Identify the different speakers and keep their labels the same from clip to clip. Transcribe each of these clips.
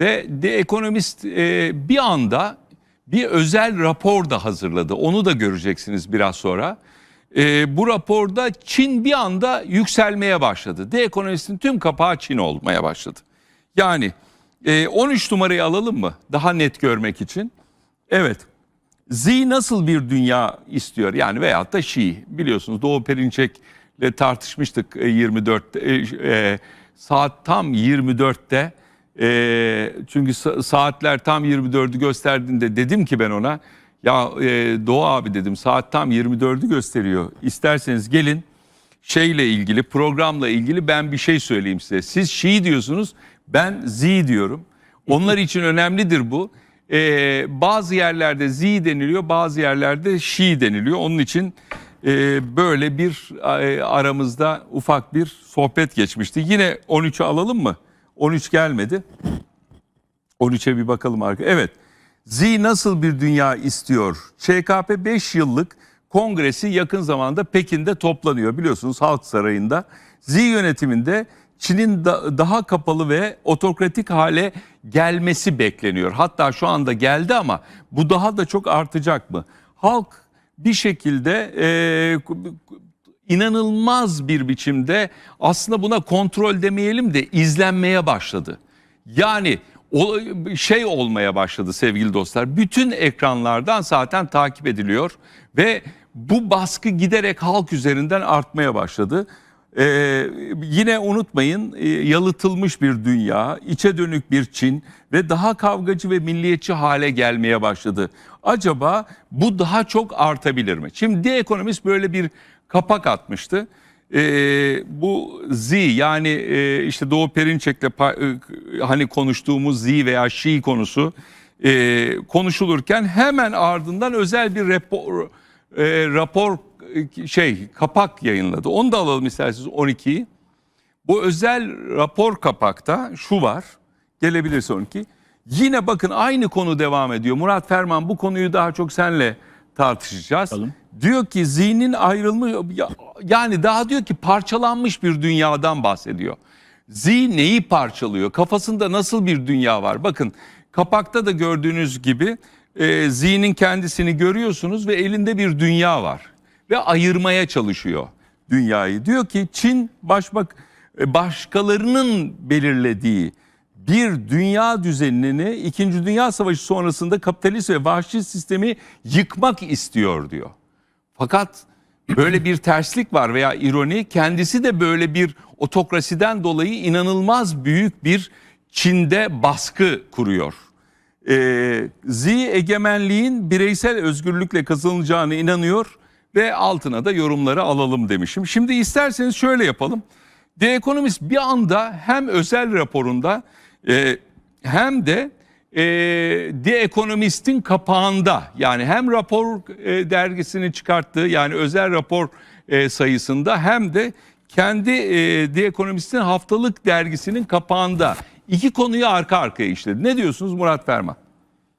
Speaker 1: Ve The Economist e, bir anda bir özel rapor da hazırladı. Onu da göreceksiniz biraz sonra. E, bu raporda Çin bir anda yükselmeye başladı. The Economist'in tüm kapağı Çin olmaya başladı. Yani e, 13 numarayı alalım mı? Daha net görmek için. Evet. Z nasıl bir dünya istiyor? Yani veyahut da Şii. Biliyorsunuz Doğu Perinçek'le tartışmıştık e, 24 e, e, saat tam 24'te e, çünkü sa- saatler tam 24'ü gösterdiğinde dedim ki ben ona ya e, Doğu abi dedim saat tam 24'ü gösteriyor. İsterseniz gelin şeyle ilgili programla ilgili ben bir şey söyleyeyim size. Siz Şii diyorsunuz ben Z diyorum. Onlar için önemlidir bu. Ee, bazı yerlerde Z deniliyor bazı yerlerde Şii deniliyor. Onun için e, böyle bir e, aramızda ufak bir sohbet geçmişti. Yine 13'ü alalım mı? 13 gelmedi. 13'e bir bakalım arka. Evet. Z nasıl bir dünya istiyor? ÇKP 5 yıllık kongresi yakın zamanda Pekin'de toplanıyor biliyorsunuz Halk Sarayı'nda. Z yönetiminde Çin'in da- daha kapalı ve otokratik hale gelmesi bekleniyor. Hatta şu anda geldi ama bu daha da çok artacak mı? Halk bir şekilde e, inanılmaz bir biçimde aslında buna kontrol demeyelim de izlenmeye başladı. Yani şey olmaya başladı sevgili dostlar. Bütün ekranlardan zaten takip ediliyor ve bu baskı giderek halk üzerinden artmaya başladı. Ee, yine unutmayın e, yalıtılmış bir dünya, içe dönük bir Çin ve daha kavgacı ve milliyetçi hale gelmeye başladı. Acaba bu daha çok artabilir mi? Şimdi The Economist böyle bir kapak atmıştı. Ee, bu Z yani e, işte Doğu Perinçek'le e, hani konuştuğumuz Z veya Şii konusu e, konuşulurken hemen ardından özel bir rapor, e, rapor e, şey kapak yayınladı. Onu da alalım isterseniz 12'yi. Bu özel rapor kapakta şu var. Gelebilirse 12. Yine bakın aynı konu devam ediyor. Murat Ferman bu konuyu daha çok senle tartışacağız.
Speaker 2: Bakalım.
Speaker 1: Diyor ki zihnin ayrılmış ya- yani daha diyor ki parçalanmış bir dünyadan bahsediyor. Zihin neyi parçalıyor? Kafasında nasıl bir dünya var? Bakın kapakta da gördüğünüz gibi e, zihnin kendisini görüyorsunuz ve elinde bir dünya var. Ve ayırmaya çalışıyor dünyayı. Diyor ki Çin başbak e, başkalarının belirlediği bir dünya düzenini 2. Dünya Savaşı sonrasında kapitalist ve vahşi sistemi yıkmak istiyor diyor. Fakat böyle bir terslik var veya ironi kendisi de böyle bir otokrasiden dolayı inanılmaz büyük bir Çin'de baskı kuruyor. Ee, Z egemenliğin bireysel özgürlükle kazanılacağına inanıyor ve altına da yorumları alalım demişim. Şimdi isterseniz şöyle yapalım. The Economist bir anda hem özel raporunda e, hem de e, The Economist'in kapağında yani hem rapor e, dergisini çıkarttığı yani özel rapor e, sayısında hem de kendi e, The Economist'in haftalık dergisinin kapağında iki konuyu arka arkaya işledi. Ne diyorsunuz Murat Ferman?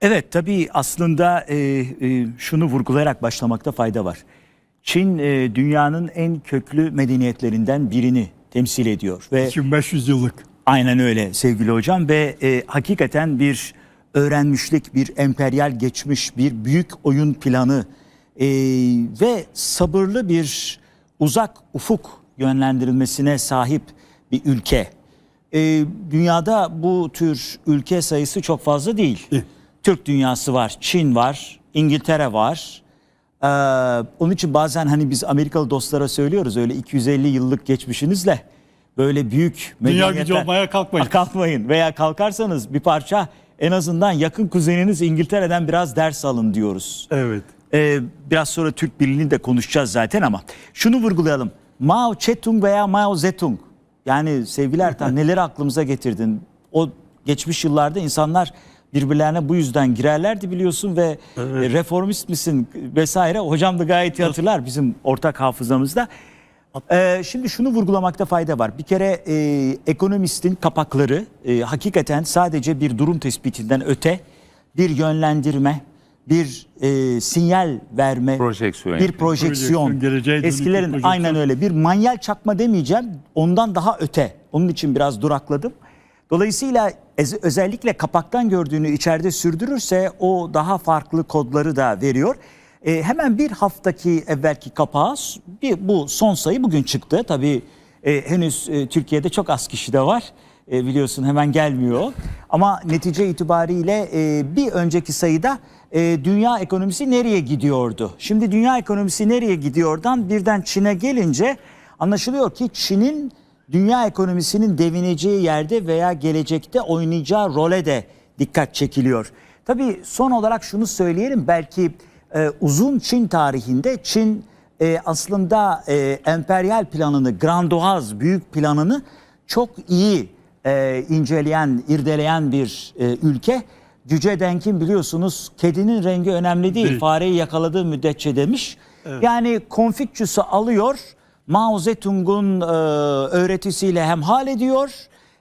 Speaker 2: Evet tabii aslında e, e, şunu vurgulayarak başlamakta fayda var. Çin e, dünyanın en köklü medeniyetlerinden birini temsil ediyor ve
Speaker 3: 2500 yıllık.
Speaker 2: Aynen öyle sevgili hocam ve e, hakikaten bir öğrenmişlik, bir emperyal geçmiş, bir büyük oyun planı e, ve sabırlı bir uzak ufuk yönlendirilmesine sahip bir ülke. E, dünyada bu tür ülke sayısı çok fazla değil.
Speaker 3: İyi.
Speaker 2: Türk dünyası var, Çin var, İngiltere var. Ee, onun için bazen hani biz Amerikalı dostlara söylüyoruz öyle 250 yıllık geçmişinizle böyle büyük
Speaker 3: Dünya gücü olmaya kalkmayın.
Speaker 2: Kalkmayın veya kalkarsanız bir parça en azından yakın kuzeniniz İngiltere'den biraz ders alın diyoruz.
Speaker 3: Evet.
Speaker 2: Ee, biraz sonra Türk Birliği'ni de konuşacağız zaten ama şunu vurgulayalım. Mao Zedong veya Mao Zedong yani sevgili Ertan neleri aklımıza getirdin? O geçmiş yıllarda insanlar birbirlerine bu yüzden girerlerdi biliyorsun ve e, reformist misin vesaire. Hocam da gayet iyi hatırlar bizim ortak hafızamızda. Ee, şimdi şunu vurgulamakta fayda var. Bir kere e, ekonomistin kapakları e, hakikaten sadece bir durum tespitinden öte bir yönlendirme, bir e, sinyal verme,
Speaker 1: Projeksiyon
Speaker 2: bir projeksiyon.
Speaker 3: Projeksiyon, geleceğe dönük bir
Speaker 2: Eskilerin
Speaker 3: projeksiyon.
Speaker 2: aynen öyle bir manyel çakma demeyeceğim. Ondan daha öte. Onun için biraz durakladım. Dolayısıyla ez- özellikle kapaktan gördüğünü içeride sürdürürse o daha farklı kodları da veriyor. E, hemen bir haftaki evvelki kapağı bir, bu son sayı bugün çıktı. Tabii e, henüz e, Türkiye'de çok az kişi de var. E, biliyorsun hemen gelmiyor. Ama netice itibariyle e, bir önceki sayıda e, dünya ekonomisi nereye gidiyordu? Şimdi dünya ekonomisi nereye gidiyordan birden Çin'e gelince anlaşılıyor ki Çin'in dünya ekonomisinin devineceği yerde veya gelecekte oynayacağı role de dikkat çekiliyor. Tabii son olarak şunu söyleyelim belki e, uzun Çin tarihinde Çin e, aslında e, emperyal planını, grandoaz büyük planını çok iyi e, inceleyen, irdeleyen bir e, ülke. Cüce Denk'in biliyorsunuz kedinin rengi önemli değil,
Speaker 3: Değil.
Speaker 2: fareyi yakaladığı müddetçe demiş. Yani Konfüçyüs'ü alıyor, Mao Zedong'un e, öğretisiyle hemhal ediyor.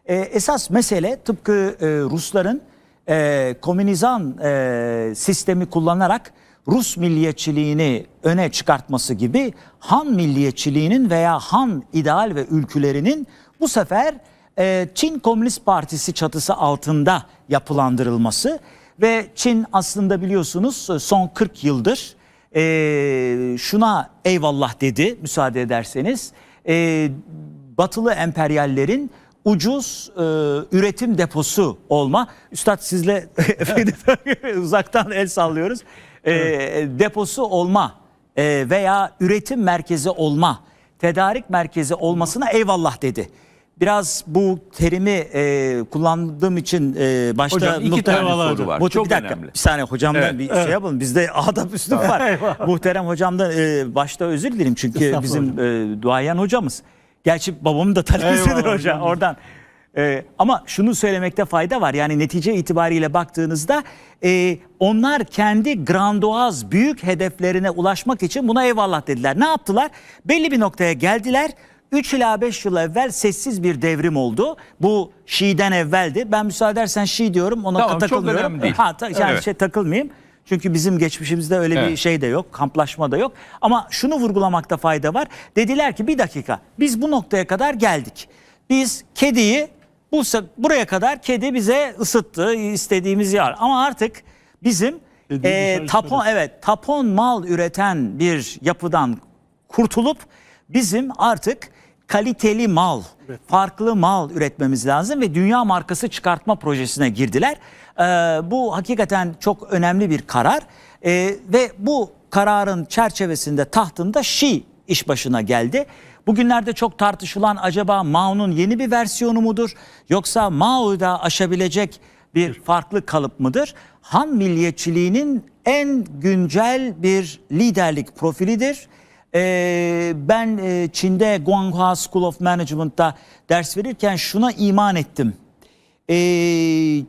Speaker 2: E, esas mesele tıpkı e, Rusların e, komünizan e, sistemi kullanarak Rus milliyetçiliğini öne çıkartması gibi Han milliyetçiliğinin veya Han ideal ve ülkülerinin bu sefer e, Çin Komünist Partisi çatısı altında yapılandırılması ve Çin aslında biliyorsunuz son 40 yıldır e, şuna eyvallah dedi müsaade ederseniz. E, batılı emperyallerin ucuz e, üretim deposu olma. Üstad sizle uzaktan el sallıyoruz. E, deposu olma e, veya üretim merkezi olma, tedarik merkezi olmasına eyvallah dedi. Biraz bu terimi e, kullandığım için e, başta
Speaker 1: Hocam iki
Speaker 2: muhterem-
Speaker 1: soru var.
Speaker 2: Bu,
Speaker 1: Çok
Speaker 2: bir dakika,
Speaker 1: önemli.
Speaker 2: bir saniye hocamdan
Speaker 1: Evet.
Speaker 2: bir şey yapalım. Bizde adap üslup var. Muhterem hocamdan e, başta özür dilerim çünkü bizim e, duayen hocamız. Gerçi babamın da talebesidir
Speaker 3: Eyvallah
Speaker 2: hoca
Speaker 3: hocam.
Speaker 2: oradan. E, ama şunu söylemekte fayda var. Yani netice itibariyle baktığınızda e, onlar kendi grandoaz büyük hedeflerine ulaşmak için buna eyvallah dediler. Ne yaptılar? Belli bir noktaya geldiler. 3 ila 5 yıl evvel sessiz bir devrim oldu. Bu Şii'den evveldi. Ben müsaade edersen Şii diyorum ona
Speaker 1: Tamam, çok
Speaker 2: takılmıyorum.
Speaker 1: önemli değil.
Speaker 2: Ha, ta- yani
Speaker 1: Evet.
Speaker 2: şey takılmayayım. Çünkü bizim geçmişimizde öyle bir
Speaker 1: Evet.
Speaker 2: şey de yok, kamplaşma da yok. Ama şunu vurgulamakta fayda var. Dediler ki bir dakika biz bu noktaya kadar geldik. Biz kediyi bu buraya kadar kedi bize ısıttı istediğimiz yer. Ama artık bizim e, tapon evet tapon mal üreten bir yapıdan kurtulup bizim artık kaliteli mal, farklı mal üretmemiz lazım ve dünya markası çıkartma projesine girdiler. Ee, bu hakikaten çok önemli bir karar Ee, ve bu kararın çerçevesinde tahtında Xi iş başına geldi. Bugünlerde çok tartışılan acaba Mao'nun yeni bir versiyonu mudur yoksa Mao'yu da aşabilecek bir farklı kalıp mıdır? Han milliyetçiliğinin en güncel bir liderlik profilidir. Ee, ben e, Çin'de Guanghua School of Management'ta ders verirken şuna iman ettim. Ee,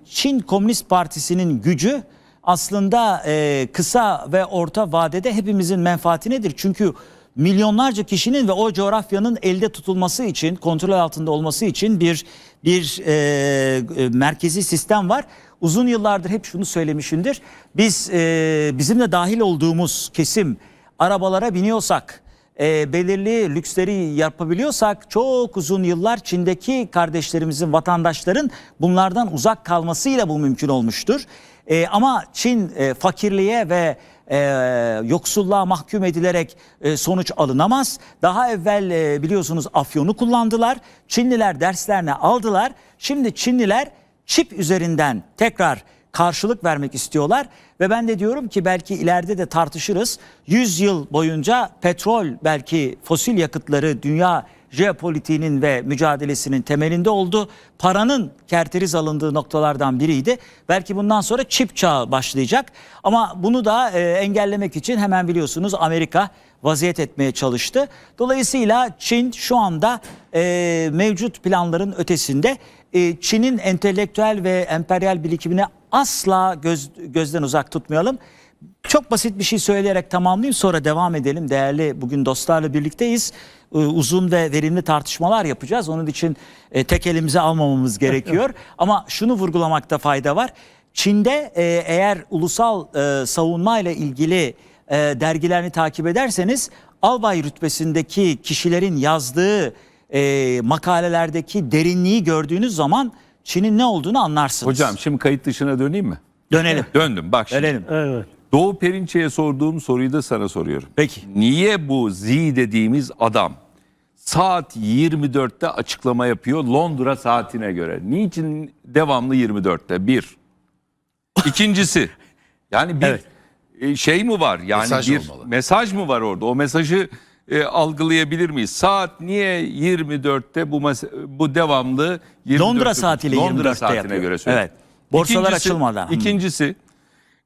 Speaker 2: Çin Komünist Partisi'nin gücü aslında e, kısa ve orta vadede hepimizin menfaatinedir. Çünkü milyonlarca kişinin ve o coğrafyanın elde tutulması için, kontrol altında olması için bir bir e, e, merkezi sistem var. Uzun yıllardır hep şunu söylemişimdir. Biz e, bizim de dahil olduğumuz kesim arabalara biniyorsak, e, belirli lüksleri yapabiliyorsak çok uzun yıllar Çin'deki kardeşlerimizin, vatandaşların bunlardan uzak kalmasıyla bu mümkün olmuştur. E, ama Çin e, fakirliğe ve e, yoksulluğa mahkum edilerek e, sonuç alınamaz. Daha evvel e, biliyorsunuz afyonu kullandılar. Çinliler derslerine aldılar. Şimdi Çinliler çip üzerinden tekrar karşılık vermek istiyorlar ve ben de diyorum ki belki ileride de tartışırız. 100 yıl boyunca petrol belki fosil yakıtları dünya jeopolitiğinin ve mücadelesinin temelinde oldu. Paranın kerteriz alındığı noktalardan biriydi. Belki bundan sonra çip çağı başlayacak. Ama bunu da e, engellemek için hemen biliyorsunuz Amerika vaziyet etmeye çalıştı. Dolayısıyla Çin şu anda e, mevcut planların ötesinde e, Çin'in entelektüel ve emperyal birikimini asla göz, gözden uzak tutmayalım. Çok basit bir şey söyleyerek tamamlayayım sonra devam edelim. Değerli bugün dostlarla birlikteyiz. Ee, Uzun ve verimli tartışmalar yapacağız. Onun için e, tek elimize almamamız gerekiyor. Ama şunu vurgulamakta fayda var. Çin'de e, eğer ulusal e, savunma ile ilgili dergilerini takip ederseniz albay rütbesindeki kişilerin yazdığı makalelerdeki derinliği gördüğünüz zaman Çin'in ne olduğunu anlarsınız.
Speaker 1: Hocam şimdi kayıt dışına döneyim mi?
Speaker 2: dönelim.
Speaker 1: Döndüm bak şimdi.
Speaker 2: Dönelim.
Speaker 3: Evet.
Speaker 1: Doğu Perinçek'e sorduğum soruyu da sana soruyorum.
Speaker 2: Peki.
Speaker 1: Niye bu Z dediğimiz adam saat 24'te açıklama yapıyor Londra saatine göre? Niçin devamlı 24'te? Bir. İkincisi yani bir
Speaker 2: Evet.
Speaker 1: e, şey mi var? Yani
Speaker 4: Mesaj
Speaker 1: bir
Speaker 4: olmalı.
Speaker 1: mesaj mı var orada? O mesajı e, algılayabilir miyiz? Saat niye 24'te bu bu devamlı 24'te
Speaker 2: Londra saatiyle
Speaker 1: Londra
Speaker 2: 24'te
Speaker 1: saatine
Speaker 2: yapıyor.
Speaker 1: göre söylüyor.
Speaker 2: Evet. Borsalar
Speaker 1: İkincisi-
Speaker 2: açılmadan.
Speaker 1: İkincisi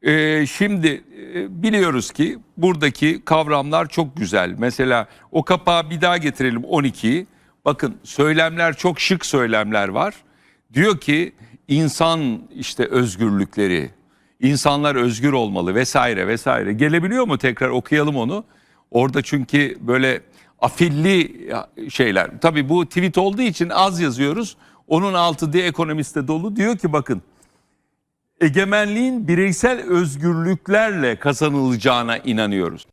Speaker 1: e, şimdi e, biliyoruz ki buradaki kavramlar çok güzel. Mesela o kapağı bir daha getirelim 12'yi. Bakın söylemler çok şık söylemler var. Diyor ki insan işte özgürlükleri, insanlar özgür olmalı vesaire vesaire. Gelebiliyor mu tekrar okuyalım onu. Orada çünkü böyle afilli şeyler. Tabii bu tweet olduğu için az yazıyoruz. Onun altı The Economist'te dolu. Diyor ki bakın egemenliğin bireysel özgürlüklerle kazanılacağına inanıyoruz.